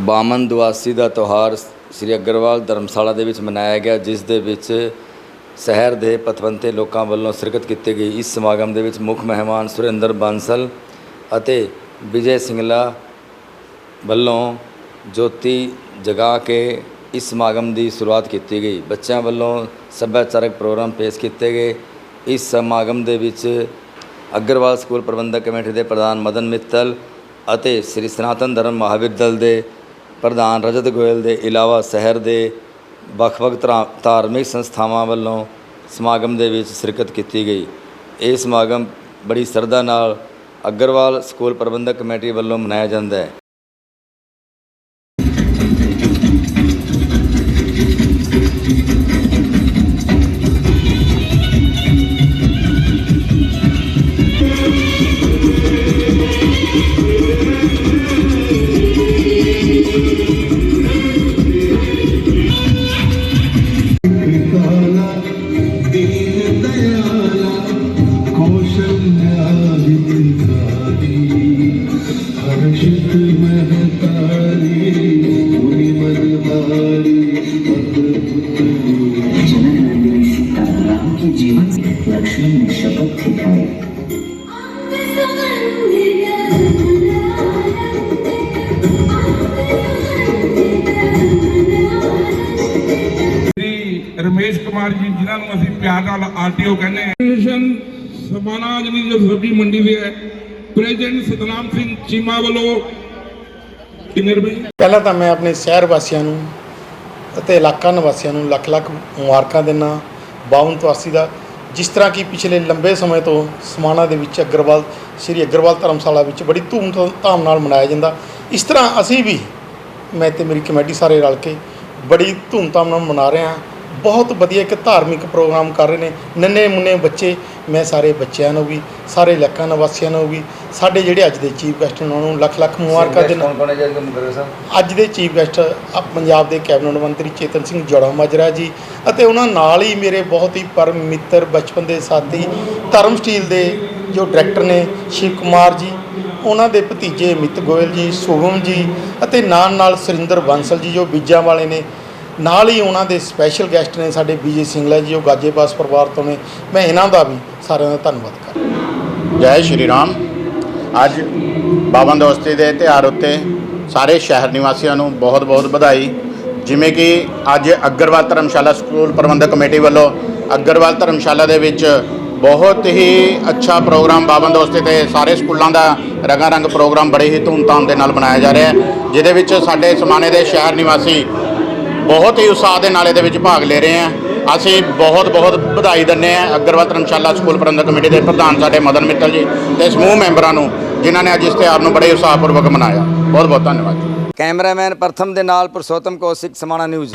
ਬਾਮਨ ਦੁਆਸੀ ਦਾ ਤਿਉਹਾਰ ਸ੍ਰੀ ਅਗਰਵਾਲ ਧਰਮਸ਼ਾਲਾ ਦੇ ਵਿੱਚ ਮਨਾਇਆ ਗਿਆ, ਜਿਸ ਦੇ ਵਿੱਚ ਸ਼ਹਿਰ ਦੇ ਪਤਵੰਤੇ ਲੋਕਾਂ ਵੱਲੋਂ ਸ਼ਿਰਕਤ ਕੀਤੀ ਗਈ। ਇਸ ਸਮਾਗਮ ਦੇ ਵਿੱਚ ਮੁੱਖ ਮਹਿਮਾਨ ਸੁਰਿੰਦਰ ਬਾਂਸਲ ਅਤੇ ਵਿਜੇ ਸਿੰਗਲਾ ਵੱਲੋਂ ਜੋਤੀ ਜਗਾ ਕੇ ਇਸ ਸਮਾਗਮ ਦੀ ਸ਼ੁਰੂਆਤ ਕੀਤੀ ਗਈ। ਬੱਚਿਆਂ ਵੱਲੋਂ ਸੱਭਿਆਚਾਰਕ ਪ੍ਰੋਗਰਾਮ ਪੇਸ਼ ਕੀਤੇ ਗਏ। ਇਸ ਸਮਾਗਮ ਦੇ ਵਿੱਚ ਅਗਰਵਾਲ ਸਕੂਲ ਪ੍ਰਬੰਧਕ ਕਮੇਟੀ ਦੇ ਪ੍ਰਧਾਨ ਮਦਨ ਮਿੱਤਲ ਅਤੇ ਸ੍ਰੀ ਸਨਾਤਨ ਧਰਮ ਮਹਾਵੀਰ ਦਲ ਦੇ ਪ੍ਰਧਾਨ ਰਜਤ ਗੋਇਲ ਦੇ ਇਲਾਵਾ ਸ਼ਹਿਰ ਦੇ ਵੱਖ-ਵੱਖ ਧਰਾ- ਧਾਰਮਿਕ ਸੰਸਥਾਵਾਂ ਵੱਲੋਂ ਸਮਾਗਮ ਦੇ ਵਿੱਚ ਸ਼ਿਰਕਤ ਕੀਤੀ ਗਈ। ਇਹ ਸਮਾਗਮ ਬੜੀ ਸ਼ਰਧਾ ਨਾਲ ਅਗਰਵਾਲ ਸਕੂਲ ਪ੍ਰਬੰਧਕ ਕਮੇਟੀ ਵੱਲੋਂ ਮਨਾਇਆ ਜਾਂਦਾ ਹੈ। हर्षित महतारी मुनि मनमारी जनक नंदिनी सीता राम के जीवन से लक्ष्मण ने शपथ दिखाई ਸ੍ਰੀ ਰਮੇਸ਼ ਕੁਮਾਰ ਜੀ ਜਿਨ੍ਹਾਂ ਨੂੰ ਅਸੀਂ ਪਿਆਰ ਨਾਲ ਆਰਟੀਓ ਕਹਿੰਦੇ ਹਾਂ ਸਟੇਸ਼ਨ ਸਮਾਨਾ ਜਿਹੜੀ ਜੋ ਸਬਜ਼ੀ ਮੰਡੀ ਦੇ ਹੈ ਪ੍ਰੈਜ਼ੀਡੈਂਟ ਸਤਨਾਮ ਸਿੰਘ ਚੀਮਾ ਵੱਲੋਂ ਕਿੰਨੇ ਰੁਪਏ ਪਹਿਲਾਂ ਤਾਂ ਮੈਂ ਆਪਣੇ ਸ਼ਹਿਰ ਵਾਸੀਆਂ ਨੂੰ ਅਤੇ ਇਲਾਕਾ ਨਿਵਾਸੀਆਂ ਨੂੰ ਲੱਖ ਲੱਖ ਮੁਬਾਰਕਾਂ ਦਿੰਦਾ ਬਾਵਨ ਤਵਾਸੀ ਦਾ। ਜਿਸ ਤਰ੍ਹਾਂ ਕਿ ਪਿਛਲੇ ਲੰਬੇ ਸਮੇਂ ਤੋਂ ਸਮਾਣਾ ਦੇ ਵਿੱਚ ਅਗਰਵਾਲ, ਸ੍ਰੀ ਅਗਰਵਾਲ ਧਰਮਸ਼ਾਲਾ ਵਿੱਚ ਬੜੀ ਧੂਮ ਧਾਮ ਨਾਲ ਮਨਾਇਆ ਜਾਂਦਾ। ਇਸ ਤਰ੍ਹਾਂ ਅਸੀਂ ਵੀ, ਮੈਂ ਤੇ ਮੇਰੀ ਕਮੇਟੀ ਸਾਰੇ ਰਲ ਕੇ ਬੜੀ ਧੂਮਧਾਮ ਨਾਲ ਮਨਾ ਰਹੇ ਹਾਂ। ਬਹੁਤ ਵਧੀਆ ਇੱਕ ਧਾਰਮਿਕ ਪ੍ਰੋਗਰਾਮ ਕਰ ਰਹੇ ਨੇ। ਨੰਨੇ ਮੁੰਨੇ ਬੱਚੇ ਮੈਂ ਸਾਰੇ ਬੱਚਿਆਂ ਨੂੰ ਵੀ ਸਾਰੇ ਇਲਾਕਾ ਨਿਵਾਸੀਆਂ ਨੂੰ ਵੀ ਸਾਡੇ ਜਿਹੜੇ ਅੱਜ ਦੇ ਚੀਫ ਗੈਸਟ ਨੇ ਉਹਨਾਂ ਨੂੰ ਲੱਖ ਲੱਖ ਮੁਬਾਰਕਾਂ ਸਾਹਿਬ ਅੱਜ ਦੇ ਚੀਫ ਗੈਸਟ ਪੰਜਾਬ ਦੇ ਕੈਬਨਿਟ ਮੰਤਰੀ ਚੇਤਨ ਸਿੰਘ ਜੋੜਾ ਮਾਜਰਾ ਜੀ ਅਤੇ ਉਹਨਾਂ ਨਾਲ ਹੀ ਮੇਰੇ ਬਹੁਤ ਹੀ ਪਰਮ ਮਿੱਤਰ ਬਚਪਨ ਦੇ ਸਾਥੀ ਧਰਮ ਸਟੀਲ ਦੇ ਜੋ ਡਾਇਰੈਕਟਰ ਨੇ ਸ਼ਿਵ ਕੁਮਾਰ ਜੀ ਉਹਨਾਂ ਦੇ ਭਤੀਜੇ ਮਿੱਤ ਗੋਇਲ ਜੀ ਸੁਭਮ ਜੀ ਅਤੇ ਨਾਲ ਨਾਲ ਸੁਰਿੰਦਰ ਬਾਂਸਲ ਜੀ ਜੋ ਬੀਜਾਂ ਵਾਲੇ ਨੇ ਨਾਲ ਹੀ ਉਹਨਾਂ ਦੇ ਸਪੈਸ਼ਲ ਗੈਸਟ ਨੇ ਸਾਡੇ ਵਿਜੇ ਸਿੰਗਲਾ ਜੀ ਜੋ ਗਾਜੇਬਾਸ ਪਰਿਵਾਰ ਤੋਂ ਨੇ। ਮੈਂ ਇਹਨਾਂ ਦਾ ਵੀ ਸਾਰਿਆਂ ਦਾ ਧੰਨਵਾਦ ਕਰ ਜੈ ਸ਼੍ਰੀ ਰਾਮ। ਅੱਜ ਬਾਬਨ ਦੋਸਤੀ ਦੇ ਤਿਉਹਾਰ ਉੱਤੇ ਸਾਰੇ ਸ਼ਹਿਰ ਨਿਵਾਸੀਆਂ ਨੂੰ ਬਹੁਤ-ਬਹੁਤ ਵਧਾਈ। ਜਿਵੇਂ ਕਿ ਅੱਜ ਅਗਰਵਾਲ ਧਰਮਸ਼ਾਲਾ ਸਕੂਲ ਪ੍ਰਬੰਧਕ ਕਮੇਟੀ ਵੱਲੋਂ ਅਗਰਵਾਲ ਧਰਮਸ਼ਾਲਾ ਦੇ ਵਿੱਚ ਬਹੁਤ ਹੀ ਅੱਛਾ ਪ੍ਰੋਗਰਾਮ ਬਾਬਨ ਦੋਸਤੀ ਤੇ ਸਾਰੇ ਸਕੂਲਾਂ ਦਾ ਰੰਗਾ ਰੰਗ ਪ੍ਰੋਗਰਾਮ ਬੜੇ ਹੀ ਧੂਮਧਾਮ ਦੇ ਨਾਲ ਮਨਾਇਆ ਜਾ ਰਿਹਾ ਹੈ, ਜਿਹਦੇ ਵਿੱਚ ਸਾਡੇ ਸਮਾਣੇ ਦੇ ਸ਼ਹਿਰ ਨਿਵਾਸੀ ਬਹੁਤ ਹੀ ਉਤਸ਼ਾਹ ਦੇ ਨਾਲ ਇਹਦੇ ਵਿੱਚ ਭਾਗ ਲੈ ਰਹੇ ਹਾਂ। ਅਸੀਂ ਬਹੁਤ ਬਹੁਤ ਵਧਾਈ ਦਿੰਦੇ ਹਾਂ ਅਗਰਵਾਲ ਧਰਮਸ਼ਾਲਾ ਸਕੂਲ ਪ੍ਰਬੰਧਕ ਕਮੇਟੀ ਦੇ ਪ੍ਰਧਾਨ ਸਾਡੇ ਮਦਨ ਮਿੱਤਲ ਜੀ ਤੇ ਸਮੂਹ ਮੈਂਬਰਾਂ ਨੂੰ, ਜਿਨ੍ਹਾਂ ਨੇ ਅੱਜ ਇਸ ਤਿਉਹਾਰ ਨੂੰ ਬੜੇ ਉਤਸ਼ਾਹਪੂਰਵਕ ਮਨਾਇਆ। ਬਹੁਤ ਬਹੁਤ ਧੰਨਵਾਦ ਜੀ। ਕੈਮਰਾਮੈਨ ਪ੍ਰਥਮ ਦੇ ਨਾਲ ਪੁਰਸ਼ੋਤਮ ਕੌਸ਼ਿਕ ਸਮਾਣਾ ਨਿਊਜ਼।